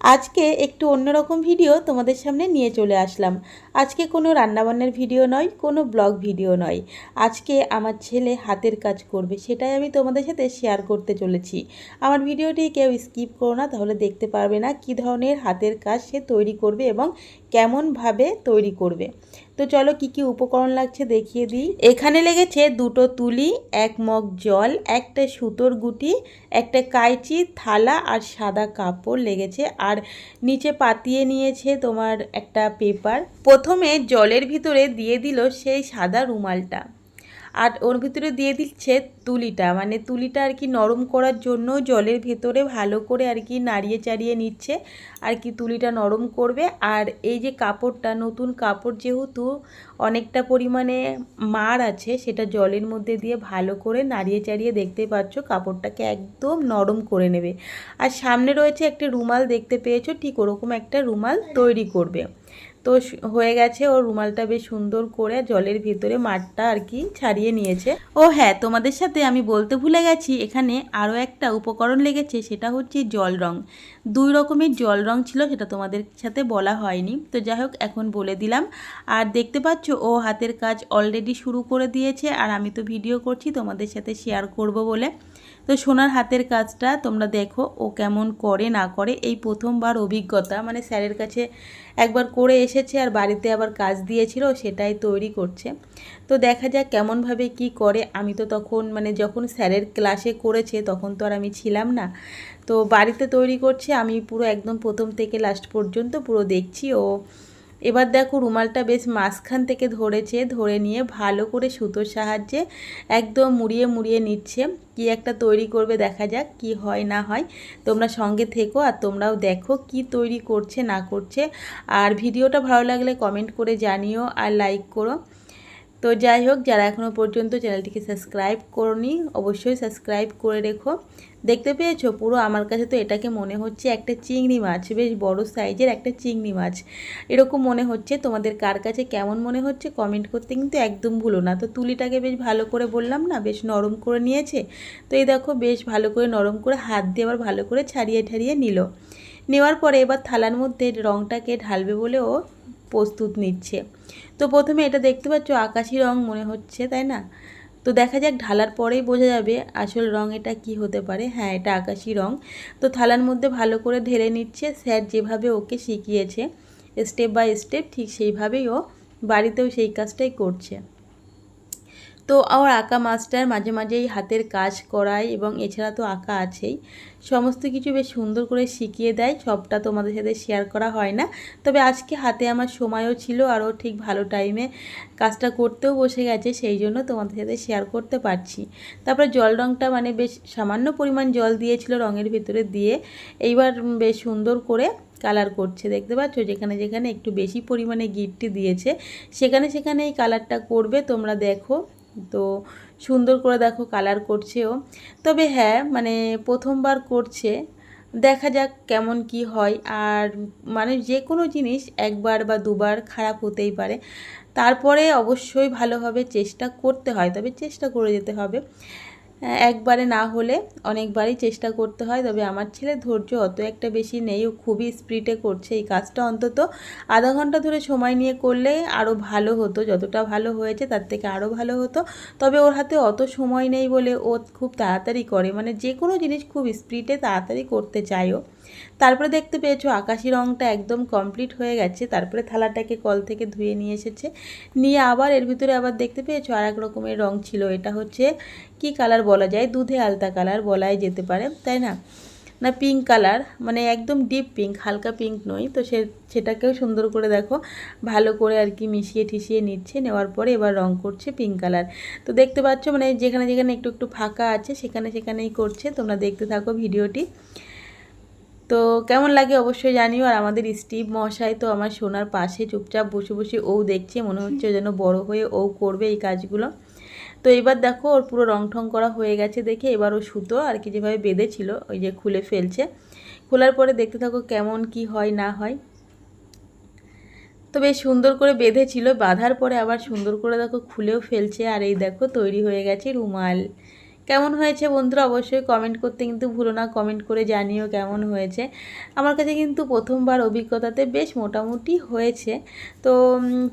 আজকে একটু অন্যরকম ভিডিও তোমাদের সামনে নিয়ে চলে আসলাম। আজকে কোনো রান্নাবান্নার ভিডিও নয়, কোনো ব্লগ ভিডিও নয়। আজকে আমার ছেলে হাতের কাজ করবে, সেটাই আমি তোমাদের সাথে শেয়ার করতে চলেছি। আমার ভিডিওটি কেউ স্কিপ করো না, তাহলে দেখতে পারবে না কি ধরনের হাতের কাজ সে তৈরি করবে এবং কেমনভাবে তৈরি করবে। তো চলো কি কি উপকরণ লাগছে দেখিয়ে দিই। এখানে লেগেছে দুটো তুলি, এক মগ জল, একটা সুতোর গুটি, একটা কাইচি, থালা আর সাদা কাপড় লেগেছে। আর নিচে পাতিয়ে নিয়েছে তোমার একটা পেপার। প্রথমে জলের ভিতরে দিয়ে দিল সেই সাদা রুমালটা। আর ওর ভিতরে দিয়ে দিচ্ছে তুলিটা। মানে তুলিটা আর কি নরম করার জন্য জলের ভেতরে ভালো করে আর কি নাড়িয়ে চাড়িয়ে নিচ্ছে। আর কি তুলিটা নরম করবে। আর এই যে কাপড়টা, নতুন কাপড় যেহেতু অনেকটা পরিমাণে মার আছে, সেটা জলের মধ্যে দিয়ে ভালো করে নাড়িয়ে চাড়িয়ে দেখতে পাচ্ছ, কাপড়টাকে একদম নরম করে নেবে। আর সামনে রয়েছে একটা রুমাল, দেখতে পেয়েছ? ঠিক ওরকম একটা রুমাল তৈরি করবে। তো হয়ে গেছে। ওর রুমালটা বেশ সুন্দর করে জলের ভেতরে মাঠটা আর কি ছাড়িয়ে নিয়েছে। ও হ্যাঁ তোমাদের সাথে আমি বলতে ভুলে গেছি, এখানে আরও একটা উপকরণ লেগেছে, সেটা হচ্ছে জল রং। দুই রকমের জল রং ছিল, সেটা তোমাদের সাথে বলা হয়নি। তো যাই হোক, এখন বলে দিলাম। আর দেখতে পাচ্ছ, ও হাতের কাজ অলরেডি শুরু করে দিয়েছে, আর আমি তো ভিডিও করছি, তোমাদের সাথে শেয়ার করব বলে। তো সোনার হাতের কাজটা তোমরা দেখো ও কেমন করে, না করে। এই প্রথমবার অভিজ্ঞতা মানে স্যারের কাছে একবার করে এসেছে আর বাড়িতে আবার কাজ দিয়েছিল, সেটাই তৈরি করছে। তো দেখা যাক কেমনভাবে কি করে। আমি তো তখন মানে যখন স্যারের ক্লাসে করেছে, তখন তো আর আমি ছিলাম না। তো বাড়িতে তৈরি করছে, আমি পুরো একদম প্রথম থেকে লাস্ট পর্যন্ত পুরো দেখছি। ও এবার দেখো রুমালটা বেশ মাঝখান থেকে ধরেছে, ধরে নিয়ে ভালো করে সুতোর সাহায্যে একদম মুড়িয়ে মুড়িয়ে নিচ্ছে। কি একটা তৈরি করবে দেখা যাক কি হয় না হয়। তোমরা সঙ্গে থেকো আর তোমরাও দেখো কি তৈরি করছে না করছে। আর ভিডিওটা ভালো লাগলে কমেন্ট করে জানিও আর লাইক করো। তো যাই হোক, যারা এখনও পর্যন্ত চ্যানেলটিকে সাবস্ক্রাইব করনি, অবশ্যই সাবস্ক্রাইব করে রেখো। দেখতে পেয়েছ পুরো? আমার কাছে তো এটাকে মনে হচ্ছে একটা চিংড়ি মাছ, বেশ বড় সাইজের একটা চিংড়ি মাছ। এরকম মনে হচ্ছে। তোমাদের কার কাছে কেমন মনে হচ্ছে কমেন্ট করতে কিন্তু একদম ভুলো না। তো তুলিটাকে বেশ ভালো করে বললাম না, বেশ নরম করে নিয়েছে। তো এই দেখো, বেশ ভালো করে নরম করে হাত দিয়ে আবার ভালো করে ছাড়িয়ে ঠাড়িয়ে নিল। নেওয়ার পরে এবার থালার মধ্যে রঙটাকে ঢালবে বলে ও প্রস্তুত নিচ্ছে। তো প্রথমে এটা দেখতে পাচ্ছ আকাশি রং মনে হচ্ছে, তাই না? তো দেখা যাক ঢালার পরেই বোঝা যাবে আসল রং এটা কি হতে পারে। হ্যাঁ এটা আকাশি রং। তো থালার মধ্যে ভালো করে ঢেলে নিচ্ছে। স্যার যেভাবে ওকে শিখিয়েছে, স্টেপ বাই স্টেপ ঠিক সেইভাবেই ও বাড়িতেও সেই কাজটাই করছে। তো আমার আঁকা মাস্টার মাঝে মাঝেই হাতের কাজ করায় এবং এছাড়া তো আঁকা আছেই। সমস্ত কিছু বেশ সুন্দর করে শিখিয়ে দেয়, সবটা তোমাদের সাথে শেয়ার করা হয় না। তবে আজকে হাতে আমার সময়ও ছিল আরও ঠিক ভালো টাইমে কাজটা করতেও বসে গেছে, সেই জন্য তোমাদের সাথে শেয়ার করতে পারছি। তারপরে জল রঙটা মানে বেশ সামান্য পরিমাণ জল দিয়েছিল রঙের ভিতরে দিয়ে। এইবার বেশ সুন্দর করে কালার করছে, দেখতে পাচ্ছ? যেখানে যেখানে একটু বেশি পরিমাণে গিটটি দিয়েছে, সেখানে সেখানে এই কালারটা করবে, তোমরা দেখো। তো সুন্দর করে দেখো কালার করছেও। তবে হ্যাঁ মানে প্রথমবার করছে, দেখা যাক কেমন কি হয়। আর মানে যে কোনো জিনিস একবার বা দুবার খারাপ হতেই পারে। তারপরে অবশ্যই ভালোভাবে চেষ্টা করতে হয়, তবে চেষ্টা করে যেতে হবে। একবারে না হলে অনেকবারই চেষ্টা করতে হয়, তবে আমার ছেলে ধৈর্য অত একটা বেশি নেই। ও খুবই স্পিডে করছে এই কাজটা। অন্তত আধা ঘণ্টা ধরে সময় নিয়ে করলে আরও ভালো হতো। যতটা ভালো হয়েছে তার থেকে আরও ভালো হতো। তবে ওর হাতে অত সময় নেই বলে ও খুব তাড়াতাড়ি করে। মানে যে কোনো জিনিস খুব স্পিডে তাড়াতাড়ি করতে চায় ও। তারপরে দেখতে পেয়েছ আকাশি রঙটা একদম কমপ্লিট হয়ে গেছে। তারপরে থালাটাকে কল থেকে ধুয়ে নিয়ে এসেছে। নিয়ে আবার এর ভিতরে আবার দেখতে পেয়েছ আর এক রকমের রং ছিল। এটা হচ্ছে কি কালার বলা যায়? দুধে আলতা কালার বলাই যেতে পারে, তাই না? না পিঙ্ক কালার মানে একদম ডিপ পিঙ্ক হালকা পিঙ্ক নয়। তো সে, সেটাকেও সুন্দর করে দেখো, ভালো করে আর কি মিশিয়ে ঠিশিয়ে নিচ্ছে। নেওয়ার পরে এবার রং করছে পিঙ্ক কালার তো দেখতে পাচ্ছ মানে যেখানে যেখানে একটু একটু ফাঁকা আছে, সেখানে সেখানেই করছে। তোমরা দেখতে থাকো ভিডিওটি। তো কেমন লাগে অবশ্যই জানিও। আর আমাদের স্টিভ মশাই তো আমার সোনার পাশে চুপচাপ বসে বসে ও দেখছে মনে হচ্ছে যেন বড় হয়ে ও করবে এই কাজগুলো। তো এবার দেখো ওর পুরো রং ঠং করা হয়ে গেছে দেখে এবার ও সুতো আর কি যেভাবে বেঁধেছিল ওই যে খুলে ফেলছে। খোলার পরে দেখতে থাকো কেমন কি হয় না হয়। তো বেশ সুন্দর করে বেঁধেছিল বাঁধার পরে আবার সুন্দর করে দেখো খুলেও ফেলছে। আর এই দেখো তৈরি হয়ে গেছে রুমাল। কেমন হয়েছে বন্ধুরা? অবশ্যই কমেন্ট করতে কিন্তু ভুলো না। কমেন্ট করে জানিও কেমন হয়েছে। আমার কাছে কিন্তু প্রথমবার অভিজ্ঞতাতে বেশ মোটামুটি হয়েছে। তো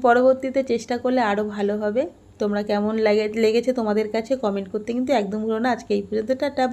পরবর্তীতে চেষ্টা করলে আরও ভালো হবে। তোমরা কেমন লাগে, লেগেছে তোমাদের কাছে কমেন্ট করতে কিন্তু একদম ভুলো না। আজকে এই পর্যন্ত, টাটা